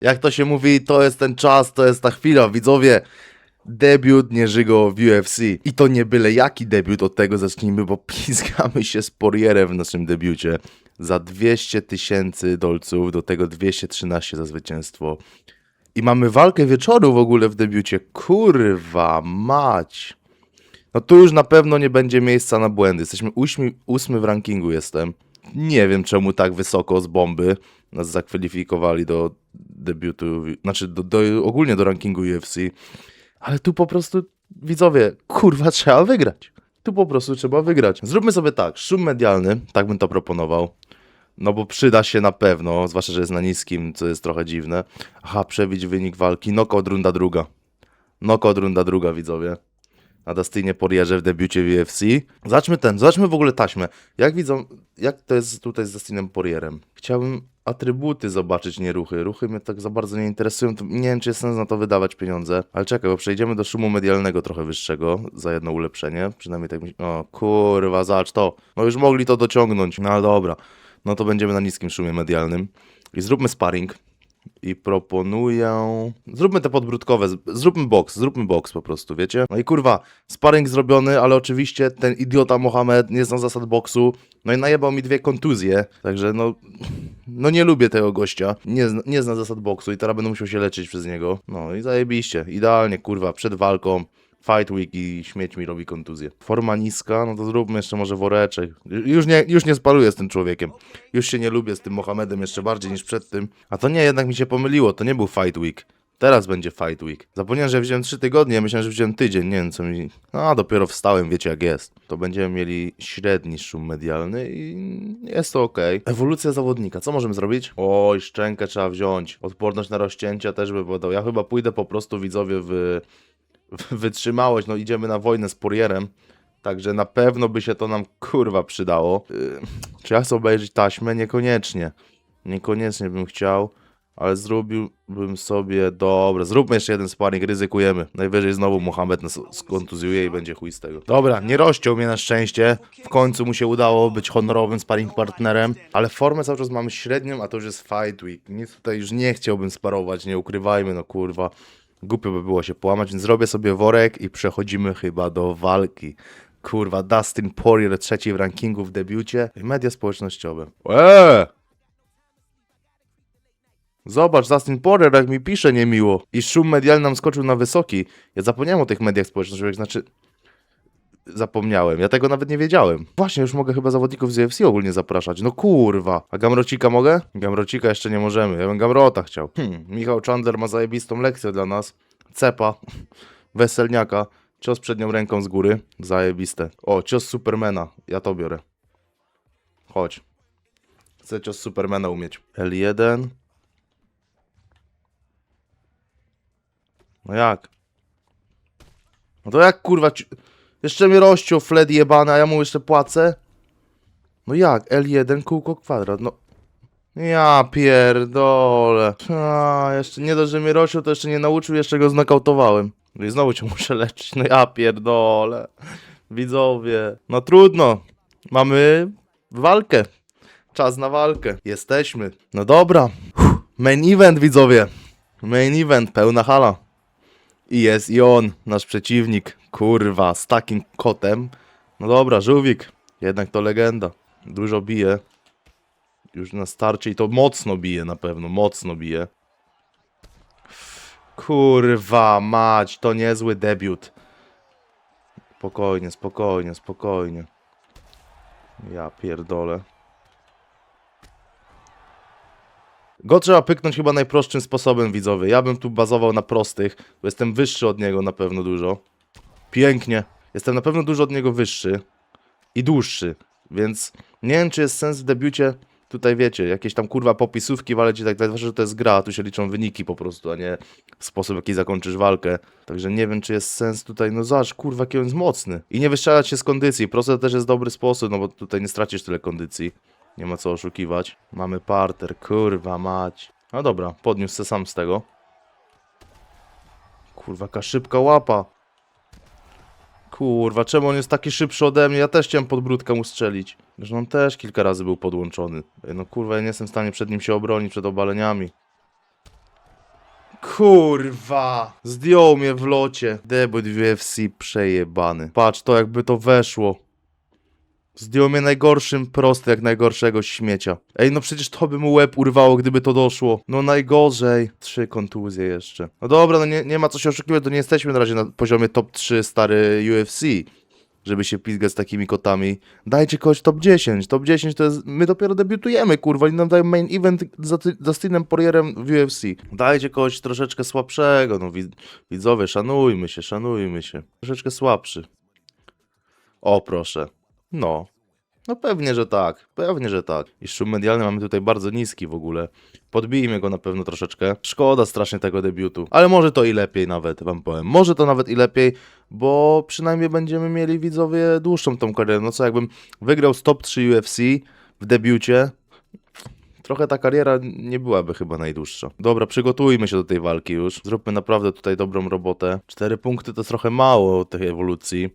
Jak to się mówi, to jest ten czas, to jest ta chwila, widzowie. Debiut Nieżygo w UFC. I to nie byle jaki debiut, od tego zacznijmy, bo pizgamy się z Porierem w naszym debiucie. Za 200 tysięcy dolców, do tego 213 za zwycięstwo. I mamy walkę wieczoru w ogóle w debiucie. Kurwa mać. No tu już na pewno nie będzie miejsca na błędy. Jesteśmy ósmi, ósmy w rankingu jestem. Nie wiem czemu tak wysoko z bomby nas zakwalifikowali do debiutu, znaczy do, do, ogólnie do rankingu UFC. Ale tu po prostu, widzowie, kurwa, trzeba wygrać. Tu po prostu trzeba wygrać. Zróbmy sobie tak, szum medialny, tak bym to proponował. No bo przyda się na pewno, zwłaszcza, że jest na niskim, co jest trochę dziwne. Aha, przebić wynik walki, knockout runda druga. Knockout runda druga, widzowie. Na Dustinie Porierze w debiucie w UFC. Zobaczmy ten, zobaczmy w ogóle taśmę. Jak widzą, jak to jest tutaj z Dustinem Porierem? Chciałbym atrybuty zobaczyć, nie ruchy. Ruchy mnie tak za bardzo nie interesują, nie wiem, czy jest sens na to wydawać pieniądze. Ale czekaj, bo przejdziemy do szumu medialnego trochę wyższego za jedno ulepszenie. Przynajmniej tak mi O, kurwa, zacz to. No już mogli to dociągnąć. No ale dobra. No to będziemy na niskim szumie medialnym. I zróbmy sparring. I proponuję. Zróbmy te podbródkowe. Zróbmy box, zróbmy box po prostu, wiecie? No i kurwa, sparring zrobiony, ale oczywiście ten idiota Mohamed nie zna zasad boksu. No i najebał mi dwie kontuzje. Także no. No nie lubię tego gościa. Nie, zna- nie zna zasad boksu i teraz będę musiał się leczyć przez niego. No i zajebiście. Idealnie, kurwa, przed walką. Fight Week i śmieć mi robi kontuzję. Forma niska, no to zróbmy jeszcze może woreczek. Już nie, już nie sparuję z tym człowiekiem. Już się nie lubię z tym Mohamedem jeszcze bardziej niż przed tym. A to nie, jednak mi się pomyliło, to nie był Fight Week. Teraz będzie Fight Week. Zapomniałem, że wziąłem 3 tygodnie, myślałem, że wziąłem tydzień, nie wiem co mi... A, dopiero wstałem, wiecie jak jest. To będziemy mieli średni szum medialny i jest to ok. Ewolucja zawodnika, co możemy zrobić? Oj, szczękę trzeba wziąć. Odporność na rozcięcia też by podał. Ja chyba pójdę po prostu widzowie w wytrzymałość, no idziemy na wojnę z Porierem, także na pewno by się to nam kurwa przydało. Yy, czy ja chcę obejrzeć taśmę? Niekoniecznie. Niekoniecznie bym chciał, ale zrobiłbym sobie, dobra, zróbmy jeszcze jeden sparring, ryzykujemy. Najwyżej znowu Mohamed nas skontuzjuje i będzie chuj z tego. Dobra, nie rozciął mnie na szczęście, w końcu mu się udało być honorowym sparring partnerem, ale formę cały czas mamy średnią, a to już jest fight week. Nic tutaj już nie chciałbym sparować, nie ukrywajmy, no kurwa. Głupio by było się połamać, więc zrobię sobie worek i przechodzimy chyba do walki. Kurwa, Dustin Poirier trzeci w rankingu w debiucie. I media społecznościowe. Eee! Zobacz, Dustin Poirier jak mi pisze niemiło. I szum medialny nam skoczył na wysoki. Ja zapomniałem o tych mediach społecznościowych, znaczy... Zapomniałem, ja tego nawet nie wiedziałem. Właśnie, już mogę chyba zawodników z UFC ogólnie zapraszać. No kurwa. A Gamrocika mogę? Gamrocika jeszcze nie możemy. Ja bym Gamrota chciał. Hmm, Michał Chandler ma zajebistą lekcję dla nas. Cepa. Weselniaka. Cios przednią ręką z góry. Zajebiste. O, cios Supermana. Ja to biorę. Chodź. Chcę cios Supermana umieć. L1. No jak? No to jak kurwa... ci- Jeszcze mnie rozciął Fred jebany, a ja mu jeszcze płacę? No jak? L1 kółko kwadrat, no... Ja pierdolę. A, jeszcze nie dość, że mnie rozciął, to jeszcze nie nauczył, jeszcze go znokautowałem. No i znowu cię muszę leczyć, no ja pierdolę. Widzowie. No trudno. Mamy walkę. Czas na walkę. Jesteśmy. No dobra. Main event, widzowie. Main event, pełna hala. I jest i on, nasz przeciwnik. Kurwa, z takim kotem. No dobra, żółwik. Jednak to legenda. Dużo bije. Już na starcie i to mocno bije na pewno, mocno bije. Kurwa mać, to niezły debiut. Spokojnie, spokojnie, spokojnie. Ja pierdolę. Go trzeba pyknąć chyba najprostszym sposobem, widzowie. Ja bym tu bazował na prostych, bo jestem wyższy od niego na pewno dużo. Pięknie. Jestem na pewno dużo od niego wyższy i dłuższy, więc nie wiem, czy jest sens w debiucie tutaj, wiecie, jakieś tam kurwa popisówki waleć i tak dalej, zwłaszcza, że to jest gra, tu się liczą wyniki po prostu, a nie sposób, w jaki zakończysz walkę. Także nie wiem, czy jest sens tutaj, no zobacz, kurwa, jaki on jest mocny. I nie wystrzelać się z kondycji, proste też jest dobry sposób, no bo tutaj nie stracisz tyle kondycji. Nie ma co oszukiwać. Mamy parter, kurwa mać. No dobra, podniósł se sam z tego. Kurwa, jaka szybka łapa. Kurwa, czemu on jest taki szybszy ode mnie? Ja też chciałem podbródka mu strzelić. Że on też kilka razy był podłączony. No kurwa, ja nie jestem w stanie przed nim się obronić, przed obaleniami. Kurwa! Zdjął mnie w locie. Debut UFC przejebany. Patrz to jakby to weszło. Zdjął mnie najgorszym prosty, jak najgorszego śmiecia. Ej, no przecież to by mu łeb urwało, gdyby to doszło. No najgorzej. Trzy kontuzje jeszcze. No dobra, no nie, nie ma co się oszukiwać, to nie jesteśmy na razie na poziomie top 3 stary UFC. Żeby się pizgać z takimi kotami. Dajcie kogoś top 10. Top 10 to jest. My dopiero debiutujemy, kurwa. Oni nam dają main event za, Steve'em Porierem w UFC. Dajcie kogoś troszeczkę słabszego. No wid- widzowie, szanujmy się, szanujmy się. Troszeczkę słabszy. O, proszę. No. No pewnie, że tak. Pewnie, że tak. I szum medialny mamy tutaj bardzo niski w ogóle. Podbijmy go na pewno troszeczkę. Szkoda strasznie tego debiutu. Ale może to i lepiej nawet, wam powiem. Może to nawet i lepiej, bo przynajmniej będziemy mieli widzowie dłuższą tą karierę. No co, jakbym wygrał z top 3 UFC w debiucie, trochę ta kariera nie byłaby chyba najdłuższa. Dobra, przygotujmy się do tej walki już. Zróbmy naprawdę tutaj dobrą robotę. Cztery punkty to trochę mało tej ewolucji.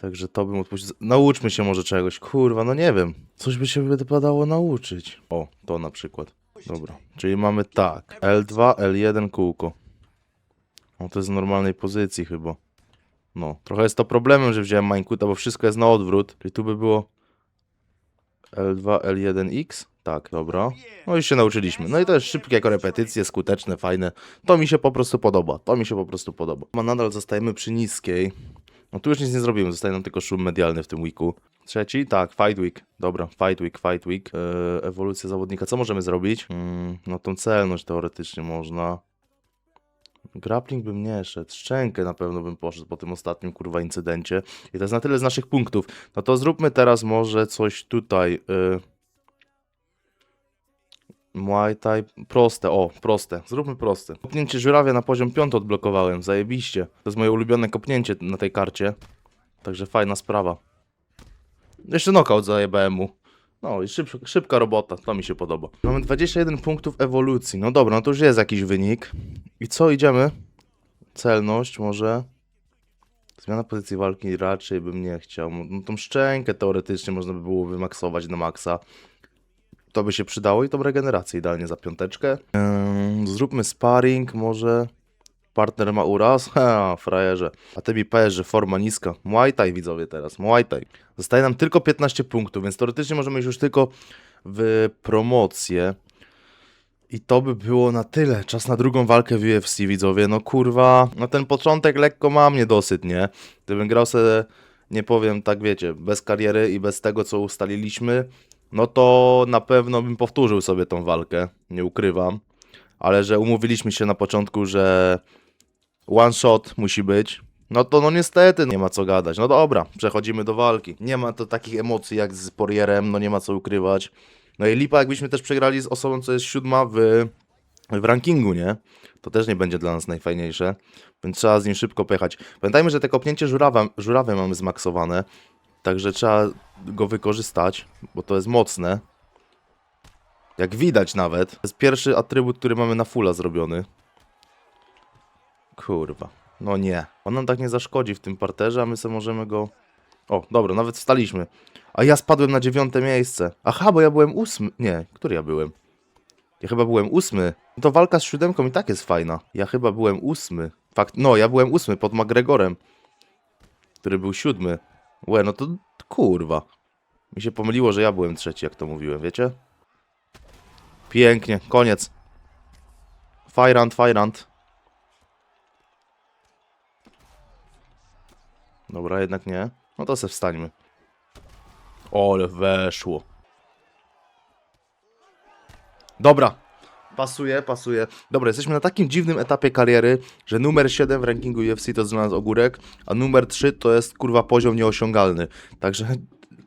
Także to bym odpuścił. Nauczmy się może czegoś. Kurwa, no nie wiem. Coś by się wypadało nauczyć. O, to na przykład. Dobra, czyli mamy tak. L2, L1 kółko. No to jest w normalnej pozycji chyba. No, trochę jest to problemem, że wziąłem Minecrafta, bo wszystko jest na odwrót. Czyli tu by było L2, L1X. Tak, dobra. No już się nauczyliśmy. No i to jest szybkie jako repetycje, skuteczne, fajne. To mi się po prostu podoba. To mi się po prostu podoba. Ma nadal zostajemy przy niskiej. No tu już nic nie zrobimy, zostaje nam tylko szum medialny w tym weeku. Trzeci? Tak, Fight Week. Dobra, Fight Week, Fight Week. Eee, ewolucja zawodnika. Co możemy zrobić? Mm, no tą celność teoretycznie można. Grappling bym nie szedł. Szczękę na pewno bym poszedł po tym ostatnim kurwa incydencie. I to jest na tyle z naszych punktów. No to zróbmy teraz może coś tutaj. Yy... Muay Thai. Proste, o, proste. Zróbmy proste. Kopnięcie żurawia na poziom 5 odblokowałem, zajebiście. To jest moje ulubione kopnięcie na tej karcie. Także fajna sprawa. Jeszcze knockout zajebałem mu. No i szyb, szybka robota, to mi się podoba. Mamy 21 punktów ewolucji. No dobra, no to już jest jakiś wynik. I co, idziemy? Celność może. Zmiana pozycji walki raczej bym nie chciał. No tą szczękę teoretycznie można by było wymaksować na maksa. To by się przydało i tą regenerację idealnie za piąteczkę. Zróbmy sparring może. Partner ma uraz? Ha, frajerze. A ty mi że forma niska. Muay Thai widzowie teraz, Muay Thai. Zostaje nam tylko 15 punktów, więc teoretycznie możemy iść już tylko w promocję. I to by było na tyle. Czas na drugą walkę w UFC, widzowie. No kurwa, no ten początek lekko ma mnie dosyć, nie? Gdybym grał sobie, nie powiem, tak wiecie, bez kariery i bez tego, co ustaliliśmy, no to na pewno bym powtórzył sobie tą walkę, nie ukrywam. Ale że umówiliśmy się na początku, że one shot musi być, no to no niestety nie ma co gadać. No dobra, przechodzimy do walki. Nie ma to takich emocji jak z Porierem, no nie ma co ukrywać. No i lipa jakbyśmy też przegrali z osobą, co jest siódma w, w rankingu, nie? To też nie będzie dla nas najfajniejsze, więc trzeba z nim szybko pojechać. Pamiętajmy, że te kopnięcie żurawa, żurawę mamy zmaksowane, także trzeba go wykorzystać, bo to jest mocne. Jak widać nawet. To jest pierwszy atrybut, który mamy na fulla zrobiony. Kurwa. No nie. On nam tak nie zaszkodzi w tym parterze, a my sobie możemy go... O, dobra, nawet wstaliśmy. A ja spadłem na dziewiąte miejsce. Aha, bo ja byłem ósmy. Nie, który ja byłem? Ja chyba byłem ósmy. No To walka z siódemką i tak jest fajna. Ja chyba byłem ósmy. Fakt, no, ja byłem ósmy pod McGregorem, który był siódmy. Łe, no to kurwa. Mi się pomyliło, że ja byłem trzeci, jak to mówiłem, wiecie? Pięknie, koniec. Fajrant, fajrant. Dobra, jednak nie. No to se wstańmy. Ole, weszło. Dobra. Pasuje, pasuje. Dobra, jesteśmy na takim dziwnym etapie kariery, że numer 7 w rankingu UFC to jest dla nas ogórek, a numer 3 to jest kurwa poziom nieosiągalny. Także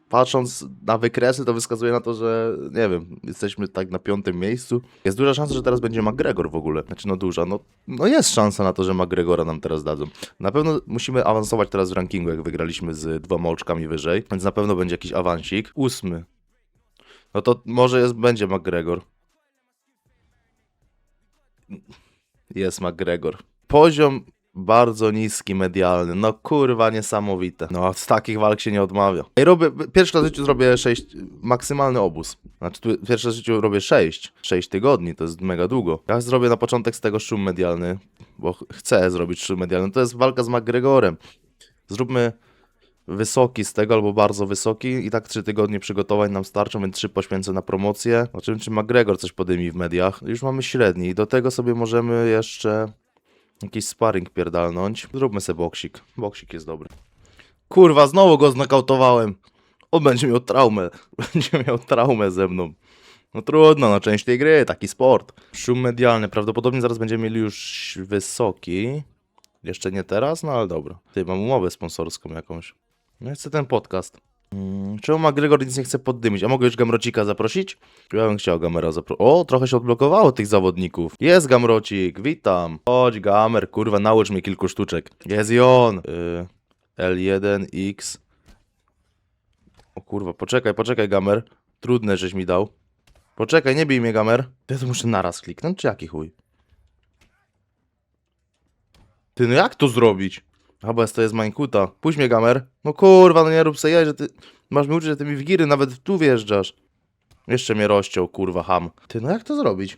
patrząc na wykresy, to wskazuje na to, że nie wiem, jesteśmy tak na piątym miejscu. Jest duża szansa, że teraz będzie McGregor w ogóle. Znaczy, no duża, no, no jest szansa na to, że McGregora nam teraz dadzą. Na pewno musimy awansować teraz w rankingu, jak wygraliśmy z dwoma oczkami wyżej, więc na pewno będzie jakiś awansik. Ósmy. No to może jest, będzie McGregor. Jest McGregor. Poziom bardzo niski medialny. No kurwa, niesamowite. No z takich walk się nie odmawia. Ej, robię, pierwszy raz w życiu zrobię 6, maksymalny obóz. Znaczy, pierwszy raz w życiu robię 6, 6 tygodni, to jest mega długo. Ja zrobię na początek z tego szum medialny, bo ch- chcę zrobić szum medialny. To jest walka z McGregorem. Zróbmy wysoki z tego, albo bardzo wysoki i tak 3 tygodnie przygotowań nam starczą, więc 3 poświęcę na promocję. Zobaczymy, czy McGregor coś podymi w mediach. Już mamy średni i do tego sobie możemy jeszcze jakiś sparring pierdalnąć. Zróbmy sobie boksik. Boksik jest dobry. Kurwa, znowu go znokautowałem. On będzie miał traumę. Będzie miał traumę ze mną. No trudno, no część tej gry, taki sport. Szum medialny, prawdopodobnie zaraz będziemy mieli już wysoki. Jeszcze nie teraz, no ale dobra. Ty, mam umowę sponsorską jakąś. No chcę ten podcast. Hmm, czemu McGregor nic nie chce poddymić? A mogę już Gamrocika zaprosić? Ja bym chciał Gamera zaprosić. O, trochę się odblokowało tych zawodników. Jest Gamrocik, witam. Chodź Gamer, kurwa, naucz mnie kilku sztuczek. Jest i on. Y, L1X. O kurwa, poczekaj, poczekaj Gamer. Trudne, żeś mi dał. Poczekaj, nie bij mnie Gamer. Ja to muszę naraz kliknąć, czy jaki chuj? Ty, no jak to zrobić? Bo to jest Minekuta. Puść mnie, gamer. No kurwa, no nie rób sobie jaj, że ty... Masz mi uczyć, że ty mi w giry nawet tu wjeżdżasz. Jeszcze mnie rozciął, kurwa, ham. Ty, no jak to zrobić?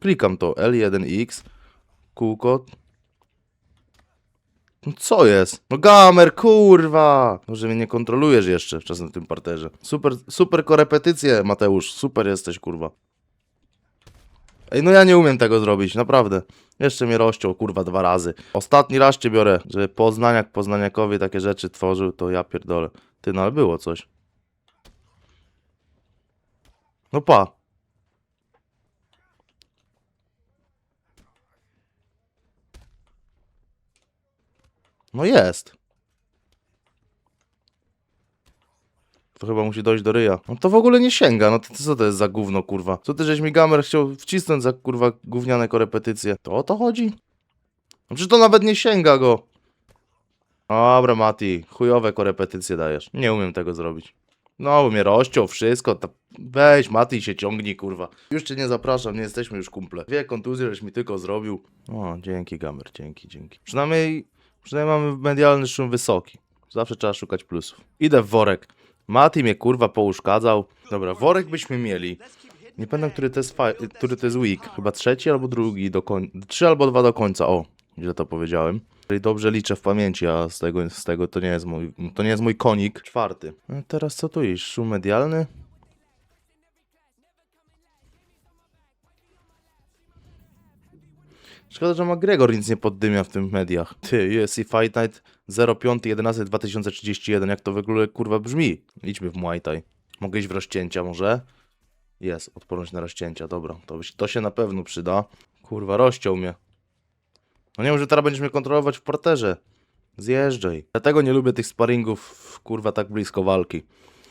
Klikam to. L1X. Kółko. No co jest? No gamer, kurwa! Może mnie nie kontrolujesz jeszcze czasem w tym parterze. Super, super korepetycje, Mateusz. Super jesteś, kurwa. Ej, no ja nie umiem tego zrobić, naprawdę. Jeszcze mnie rozciął, kurwa, dwa razy. Ostatni raz cię biorę, że Poznaniak Poznaniakowie takie rzeczy tworzył, to ja pierdolę. Ty, no ale było coś. No pa. No jest. To chyba musi dojść do ryja. No to w ogóle nie sięga, no to, to co to jest za gówno, kurwa? Co ty żeś mi gamer chciał wcisnąć za, kurwa, gówniane korepetycje? To o to chodzi? No przecież to nawet nie sięga go. Dobra, Mati, chujowe korepetycje dajesz. Nie umiem tego zrobić. No, mnie rozciął, wszystko. To weź, Mati, się ciągnij, kurwa. Już cię nie zapraszam, nie jesteśmy już kumple. Dwie kontuzje, żeś mi tylko zrobił. O, dzięki, Gamer, dzięki, dzięki. Przynajmniej, przynajmniej mamy medialny szum wysoki. Zawsze trzeba szukać plusów. Idę w worek. Mati mnie, kurwa, pouszkadzał. Dobra, worek byśmy mieli. Nie pamiętam, który to jest, który to jest week. Chyba trzeci albo drugi do końca. Trzy albo dwa do końca. O, źle to powiedziałem. Dobrze liczę w pamięci, a z tego, z tego to nie jest mój, to nie jest mój konik. Czwarty. No teraz co tu iść? Szum medialny? Szkoda, że McGregor nic nie poddymia w tych mediach. Ty, UFC Fight Night 05.11.2031, jak to w ogóle kurwa brzmi? Idźmy w Muay Thai. Mogę iść w rozcięcia może? Jest, odporność na rozcięcia, dobra. To, to się na pewno przyda. Kurwa, rozciął mnie. No nie wiem, że teraz będziesz mnie kontrolować w parterze. Zjeżdżaj. Dlatego nie lubię tych sparingów, kurwa, tak blisko walki.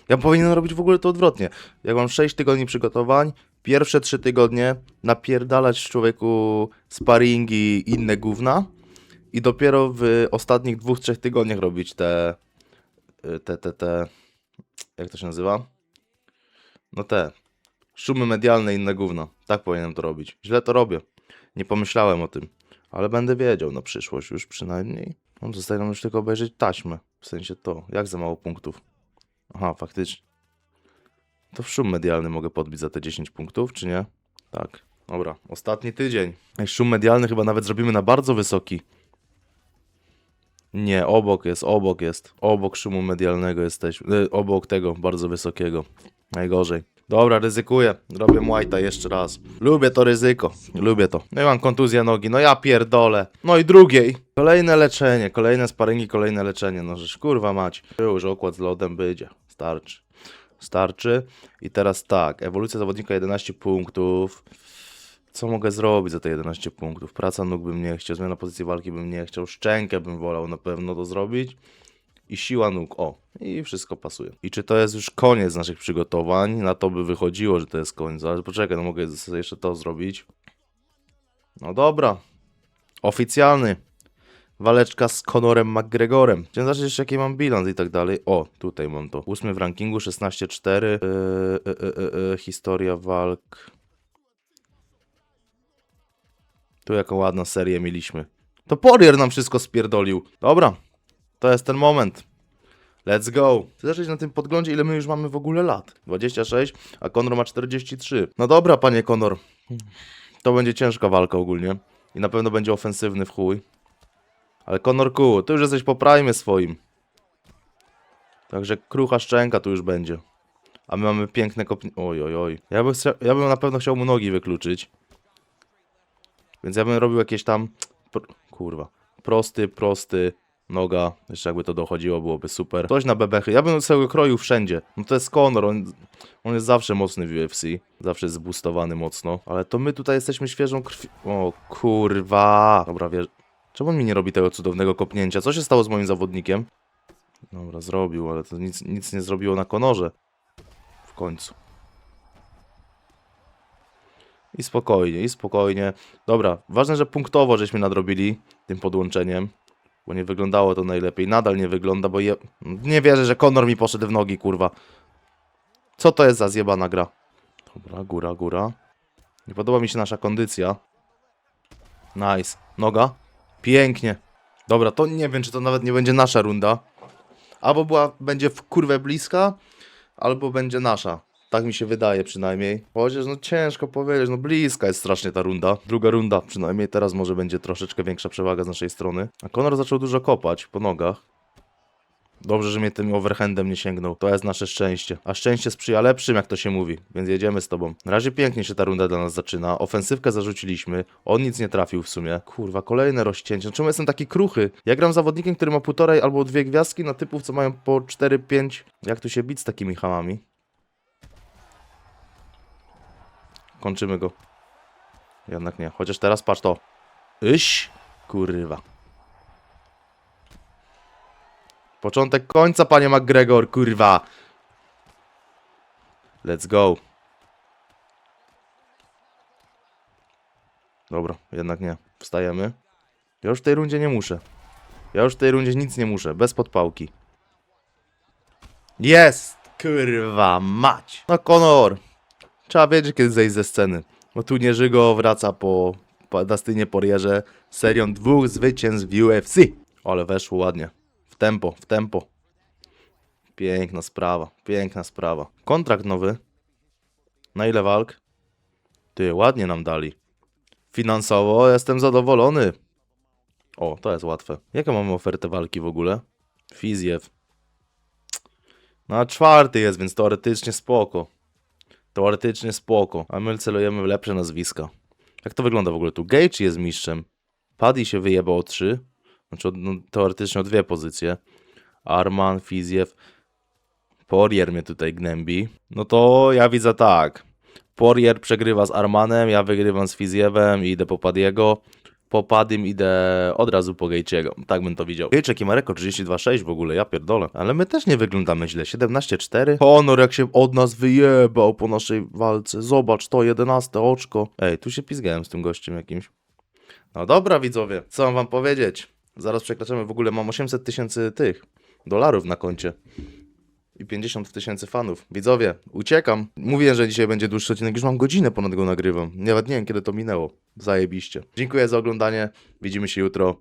Ja powinienem robić w ogóle to odwrotnie. Jak mam 6 tygodni przygotowań, pierwsze 3 tygodnie napierdalać człowieku sparingi i inne gówna i dopiero w ostatnich dwóch, trzech tygodniach robić te, te, te, te, jak to się nazywa? No te, szumy medialne i inne gówno. Tak powinienem to robić. Źle to robię. Nie pomyślałem o tym, ale będę wiedział na przyszłość już przynajmniej. No, zostaje nam już tylko obejrzeć taśmę. W sensie to, jak za mało punktów. Aha, faktycznie. To w szum medialny mogę podbić za te 10 punktów, czy nie? Tak. Dobra, ostatni tydzień. Szum medialny chyba nawet zrobimy na bardzo wysoki. Nie, obok jest, obok jest. Obok szumu medialnego jesteśmy. Y, obok tego, bardzo wysokiego. Najgorzej. Dobra, ryzykuję. Robię Muay Thai jeszcze raz. Lubię to ryzyko. Lubię to. No i mam kontuzję nogi. No ja pierdolę. No i drugiej. Kolejne leczenie. Kolejne sparingi, kolejne leczenie. No żeż kurwa mać. Już okład z lodem będzie. Starczy. Starczy. I teraz tak. Ewolucja zawodnika 11 punktów. Co mogę zrobić za te 11 punktów? Praca nóg bym nie chciał, zmiana pozycji walki bym nie chciał, szczękę bym wolał na pewno to zrobić. I siła nóg, o, i wszystko pasuje. I czy to jest już koniec naszych przygotowań? Na to by wychodziło, że to jest koniec, ale poczekaj, no mogę jeszcze to zrobić. No dobra. Oficjalny. Waleczka z Conorem McGregorem. Chciałem zobaczyć jeszcze jaki mam bilans i tak dalej. O, tutaj mam to. Ósmy w rankingu, 16-4. Yy, yy, yy, yy, historia walk. Tu jaką ładną serię mieliśmy. To Porier nam wszystko spierdolił. Dobra, to jest ten moment. Let's go. Chcę zacząć na tym podglądzie, ile my już mamy w ogóle lat. 26, a Conor ma 43. No dobra, panie Conor. To będzie ciężka walka ogólnie. I na pewno będzie ofensywny w chuj. Ale Conorku, ty już jesteś po prime swoim. Także krucha szczęka tu już będzie. A my mamy piękne kopni... Oj, oj, oj. Ja bym, ja bym na pewno chciał mu nogi wykluczyć. Więc ja bym robił jakieś tam... Kurwa. Prosty, prosty, noga. Jeszcze jakby to dochodziło, byłoby super. Coś na bebechy. Ja bym sobie kroił wszędzie. No to jest Conor, on, on jest zawsze mocny w UFC. Zawsze jest zboostowany mocno. Ale to my tutaj jesteśmy świeżą krwi... O kurwa. Dobra, wiesz... Czemu on mi nie robi tego cudownego kopnięcia? Co się stało z moim zawodnikiem? Dobra, zrobił, ale to nic, nic nie zrobiło na konorze. W końcu. I spokojnie, i spokojnie. Dobra, ważne, że punktowo żeśmy nadrobili tym podłączeniem. Bo nie wyglądało to najlepiej. Nadal nie wygląda, bo je... nie wierzę, że Konor mi poszedł w nogi, kurwa. Co to jest za zjebana gra? Dobra, góra, góra. Nie podoba mi się nasza kondycja. Nice. Noga. Pięknie. Dobra, to nie wiem, czy to nawet nie będzie nasza runda. Albo była, będzie w kurwę bliska, albo będzie nasza. Tak mi się wydaje przynajmniej. Chociaż no ciężko powiedzieć, no bliska jest strasznie ta runda. Druga runda, przynajmniej teraz może będzie troszeczkę większa przewaga z naszej strony. A Conor zaczął dużo kopać po nogach. Dobrze, że mnie tym overhandem nie sięgnął. To jest nasze szczęście. A szczęście sprzyja lepszym, jak to się mówi. Więc jedziemy z tobą. Na razie pięknie się ta runda dla nas zaczyna. Ofensywkę zarzuciliśmy. On nic nie trafił w sumie. Kurwa, kolejne rozcięcie. Czemu jestem taki kruchy? Ja gram zawodnikiem, który ma półtorej albo dwie gwiazdki na typów, co mają po 4-5. Jak tu się bić z takimi hamami? Kończymy go. Jednak nie. Chociaż teraz patrz to. Iś. Kurwa. Początek końca, panie McGregor, kurwa. Let's go. Dobra, jednak nie. Wstajemy. Ja już w tej rundzie nie muszę. Ja już w tej rundzie nic nie muszę. Bez podpałki. Jest! Kurwa mać! No Conor! Trzeba wiedzieć kiedy zejść ze sceny. Bo tu Nieżygo wraca po, po Dustynie Porierze serią dwóch zwycięstw w UFC. Ale weszło ładnie. Tempo, w tempo. Piękna sprawa, piękna sprawa. Kontrakt nowy. Na ile walk? Ty, ładnie nam dali. Finansowo jestem zadowolony. O, to jest łatwe. Jaką mamy ofertę walki w ogóle? Fizjew. No a czwarty jest, więc teoretycznie spoko. Teoretycznie spoko. A my celujemy w lepsze nazwiska. Jak to wygląda w ogóle tu? Gage jest mistrzem. Paddy się wyjebał o trzy. Znaczy no, teoretycznie o dwie pozycje. Arman, Fizjew. Poirier mnie tutaj gnębi. No to ja widzę tak. Poirier przegrywa z Armanem, ja wygrywam z Fizjewem i idę po Padiego. Po Padym idę od razu po Gejciego. Tak bym to widział. Gejczek jaki ma rekord 32,6 w ogóle, ja pierdolę. Ale my też nie wyglądamy źle. 17,4. Honor jak się od nas wyjebał po naszej walce. Zobacz, to 11 oczko. Ej, tu się pizgałem z tym gościem jakimś. No dobra widzowie, co mam wam powiedzieć? Zaraz przekraczamy, w ogóle mam 800 tysięcy tych dolarów na koncie. I 50 tysięcy fanów. Widzowie, uciekam. Mówiłem, że dzisiaj będzie dłuższy odcinek, już mam godzinę ponad go nagrywam. Nawet nie wiem, kiedy to minęło. Zajebiście. Dziękuję za oglądanie. Widzimy się jutro.